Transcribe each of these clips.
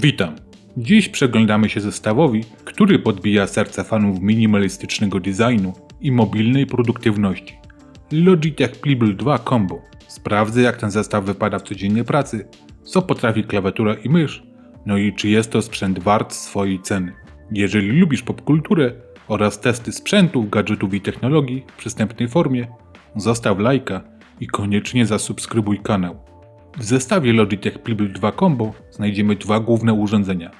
Witam. Dziś przeglądamy się zestawowi, który podbija serca fanów minimalistycznego designu i mobilnej produktywności. Logitech Pliable 2 Combo. Sprawdzę jak ten zestaw wypada w codziennej pracy, co potrafi klawiatura i mysz, no i czy jest to sprzęt wart swojej ceny. Jeżeli lubisz popkulturę oraz testy sprzętów, gadżetów i technologii w przystępnej formie, zostaw lajka i koniecznie zasubskrybuj kanał. W zestawie Logitech Pliable 2 Combo znajdziemy dwa główne urządzenia.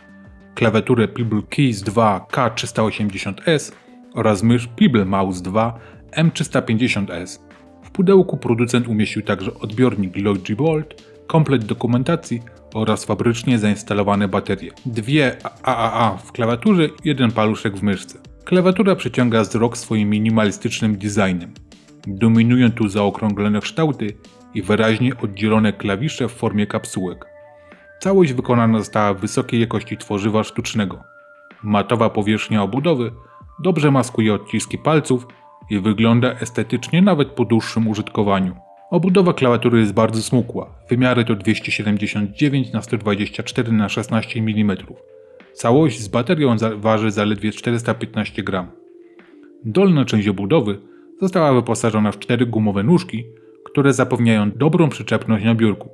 Klawiaturę Pliable Keys 2 K380S oraz mysz Pliable Mouse 2 M350S. W pudełku producent umieścił także odbiornik Logibolt, komplet dokumentacji oraz fabrycznie zainstalowane baterie. Dwie AAA w klawiaturze, jeden paluszek w myszce. Klawiatura przyciąga wzrok swoim minimalistycznym designem. Dominują tu zaokrąglone kształty i wyraźnie oddzielone klawisze w formie kapsułek. Całość wykonana została w wysokiej jakości tworzywa sztucznego. Matowa powierzchnia obudowy dobrze maskuje odciski palców i wygląda estetycznie nawet po dłuższym użytkowaniu. Obudowa klawiatury jest bardzo smukła. Wymiary to 279 na 124 na 16 mm. Całość z baterią waży zaledwie 415 gram. Dolna część obudowy została wyposażona w cztery gumowe nóżki, które zapewniają dobrą przyczepność na biurku.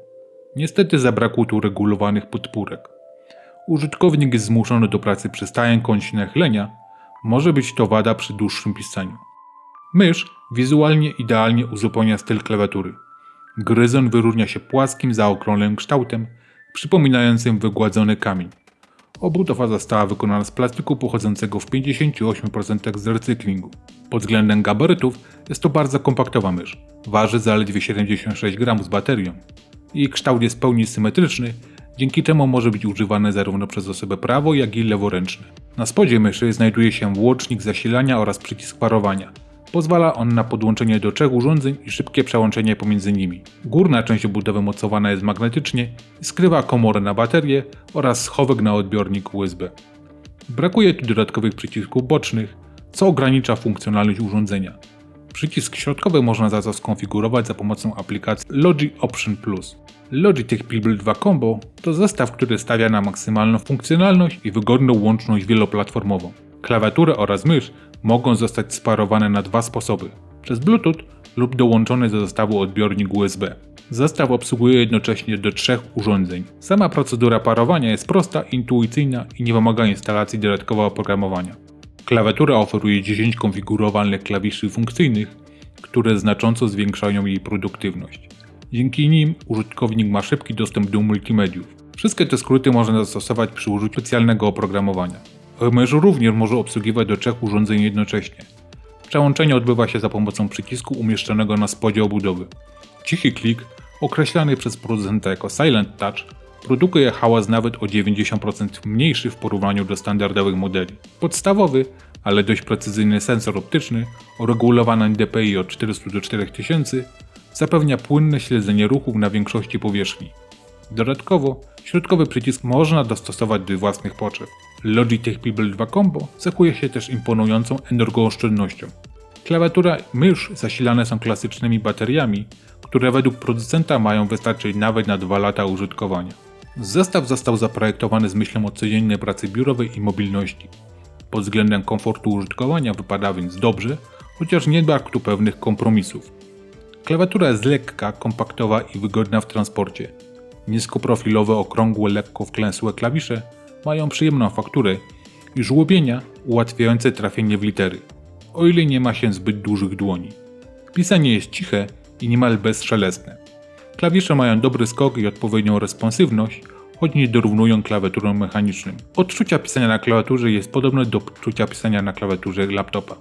Niestety zabrakło tu regulowanych podpórek. Użytkownik jest zmuszony do pracy przy stałym kącie nachylenia, może być to wada przy dłuższym pisaniu. Mysz wizualnie idealnie uzupełnia styl klawiatury. Gryzon wyróżnia się płaskim, zaokrągłym kształtem, przypominającym wygładzony kamień. Obudowa została wykonana z plastiku pochodzącego w 58% z recyklingu. Pod względem gabarytów jest to bardzo kompaktowa mysz. Waży zaledwie 76 gram z baterią. Jej kształt jest pełni symetryczny, dzięki czemu może być używany zarówno przez osobę prawo, jak i leworęczne. Na spodzie myszy znajduje się łącznik zasilania oraz przycisk parowania. Pozwala on na podłączenie do trzech urządzeń i szybkie przełączenie pomiędzy nimi. Górna część obudowy mocowana jest magnetycznie i skrywa komorę na baterię oraz schowek na odbiornik USB. Brakuje tu dodatkowych przycisków bocznych, co ogranicza funkcjonalność urządzenia. Przycisk środkowy można za to skonfigurować za pomocą aplikacji Logi Option Plus. Logitech Pliable 2 Combo to zestaw, który stawia na maksymalną funkcjonalność i wygodną łączność wieloplatformową. Klawiatura oraz mysz mogą zostać sparowane na dwa sposoby: przez Bluetooth lub dołączony do zestawu odbiornik USB. Zestaw obsługuje jednocześnie do trzech urządzeń. Sama procedura parowania jest prosta, intuicyjna i nie wymaga instalacji dodatkowego oprogramowania. Klawiatura oferuje 10 konfigurowalnych klawiszy funkcyjnych, które znacząco zwiększają jej produktywność. Dzięki nim użytkownik ma szybki dostęp do multimediów. Wszystkie te skróty można zastosować przy użyciu specjalnego oprogramowania. Mysz również może obsługiwać do trzech urządzeń jednocześnie. Przełączenie odbywa się za pomocą przycisku umieszczonego na spodzie obudowy. Cichy klik, określany przez producenta jako Silent Touch, produkuje hałas nawet o 90% mniejszy w porównaniu do standardowych modeli. Podstawowy, ale dość precyzyjny sensor optyczny o regulowanym DPI od 400 do 4000 zapewnia płynne śledzenie ruchów na większości powierzchni. Dodatkowo, środkowy przycisk można dostosować do własnych potrzeb. Logitech Pliable 2 Combo cechuje się też imponującą energooszczędnością. Klawiatura mysz zasilane są klasycznymi bateriami, które według producenta mają wystarczyć nawet na 2 lata użytkowania. Zestaw został zaprojektowany z myślą o codziennej pracy biurowej i mobilności. Pod względem komfortu użytkowania wypada więc dobrze, chociaż nie brak tu pewnych kompromisów. Klawiatura jest lekka, kompaktowa i wygodna w transporcie. Niskoprofilowe, okrągłe, lekko wklęsłe klawisze mają przyjemną fakturę i żłobienia ułatwiające trafienie w litery, o ile nie ma się zbyt dużych dłoni. Pisanie jest ciche i niemal bezszelestne. Klawisze mają dobry skok i odpowiednią responsywność, choć nie dorównują klawiaturom mechanicznym. Odczucia pisania na klawiaturze jest podobne do odczucia pisania na klawiaturze laptopa.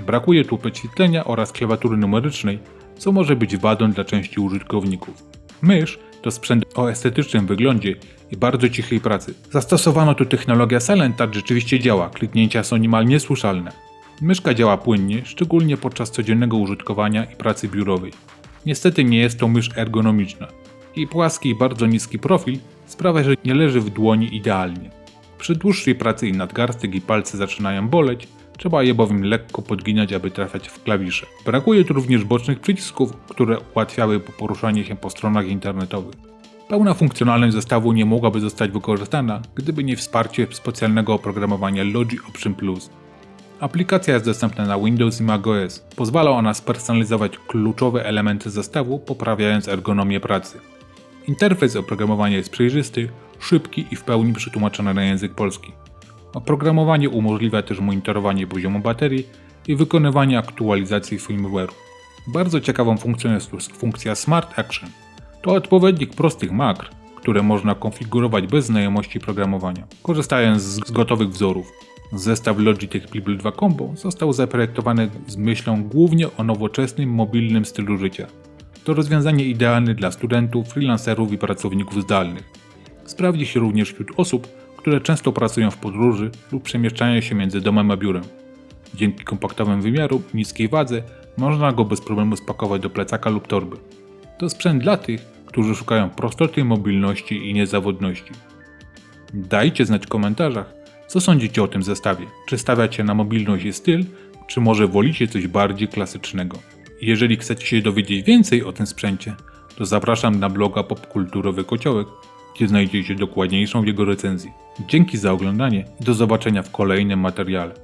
Brakuje tu podświetlenia oraz klawiatury numerycznej, co może być wadą dla części użytkowników. Mysz to sprzęt o estetycznym wyglądzie i bardzo cichej pracy. Zastosowano tu technologia Silent Touch rzeczywiście działa, kliknięcia są niemal niesłyszalne. Myszka działa płynnie, szczególnie podczas codziennego użytkowania i pracy biurowej. Niestety nie jest to mysz ergonomiczna. Jej płaski i bardzo niski profil sprawia, że nie leży w dłoni idealnie. Przy dłuższej pracy i nadgarstek i palce zaczynają boleć, trzeba je bowiem lekko podginać, aby trafiać w klawisze. Brakuje tu również bocznych przycisków, które ułatwiałyby poruszanie się po stronach internetowych. Pełna funkcjonalność zestawu nie mogłaby zostać wykorzystana, gdyby nie wsparcie specjalnego oprogramowania Logi Option Plus. Aplikacja jest dostępna na Windows i macOS. Pozwala ona spersonalizować kluczowe elementy zestawu, poprawiając ergonomię pracy. Interfejs oprogramowania jest przejrzysty, szybki i w pełni przetłumaczony na język polski. Oprogramowanie umożliwia też monitorowanie poziomu baterii i wykonywanie aktualizacji firmware'u. Bardzo ciekawą funkcją jest tu funkcja Smart Action. To odpowiednik prostych makr, które można konfigurować bez znajomości programowania, korzystając z gotowych wzorów. Zestaw Logitech People 2 Combo został zaprojektowany z myślą głównie o nowoczesnym, mobilnym stylu życia. To rozwiązanie idealne dla studentów, freelancerów i pracowników zdalnych. Sprawdzi się również wśród osób, które często pracują w podróży lub przemieszczają się między domem a biurem. Dzięki kompaktowym wymiaru i niskiej wadze można go bez problemu spakować do plecaka lub torby. To sprzęt dla tych, którzy szukają prostoty, mobilności i niezawodności. Dajcie znać w komentarzach, co sądzicie o tym zestawie. Czy stawiacie na mobilność i styl, czy może wolicie coś bardziej klasycznego. Jeżeli chcecie się dowiedzieć więcej o tym sprzęcie, to zapraszam na bloga Popkulturowy Kociołek, gdzie znajdziecie dokładniejszą jego recenzję. Dzięki za oglądanie i do zobaczenia w kolejnym materiale.